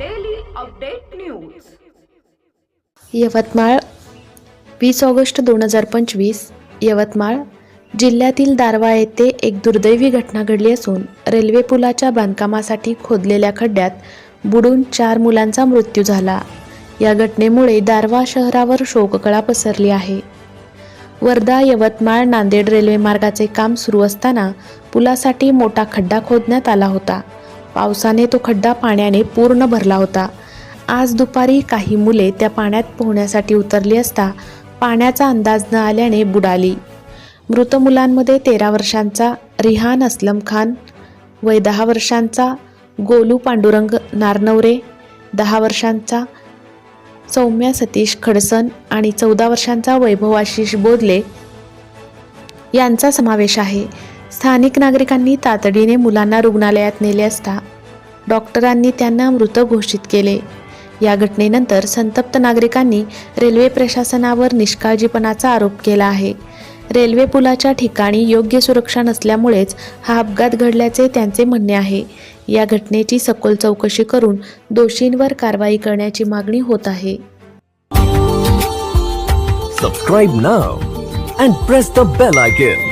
Update news Yavatmal वीस August दोन हजार पंचवीस यवतमाळ जिल्ह्यातील दारवा येथे एक दुर्दैवी घटना घडली असून रेल्वे पुलाच्या बांधकामासाठी खोदलेल्या खड्ड्यात बुडून चार मुलांचा मृत्यू झाला. या घटनेमुळे दारवा शहरावर शोककळा पसरली आहे. वर्धा यवतमाळ नांदेड रेल्वे मार्गाचे काम सुरू असताना पुलासाठी मोठा खड्डा खोदण्यात आला होता. पावसाने तो खड्डा पाण्याने पूर्ण भरला होता. आज दुपारी काही मुले त्या पाण्यात पोहण्यासाठी उतरली असता पाण्याचा अंदाज न आल्याने बुडाली. मृत मुलांमध्ये तेरा वर्षांचा रिहान असलम खान वय दहा वर्षांचा गोलू पांडुरंग नारनवरे दहा वर्षांचा सौम्या सतीश खडसन आणि चौदा वर्षांचा वैभव आशिष बोधले यांचा समावेश आहे. स्थानिक नागरिकांनी तातडीने मुलांना रुग्णालयात नेले असता डॉक्टरांनी त्यांना मृत घोषित केले. या घटनेनंतर संतप्त नागरिकांनी रेल्वे प्रशासनावर निष्काळजीपणाचा आरोप केला आहे. रेल्वे पुलाच्या ठिकाणी योग्य सुरक्षा नसल्यामुळेच हा अपघात घडल्याचे त्यांचे म्हणणे आहे. या घटनेची सखोल चौकशी करून दोषींवर कारवाई करण्याची मागणी होत आहे. Subscribe now and press the bell icon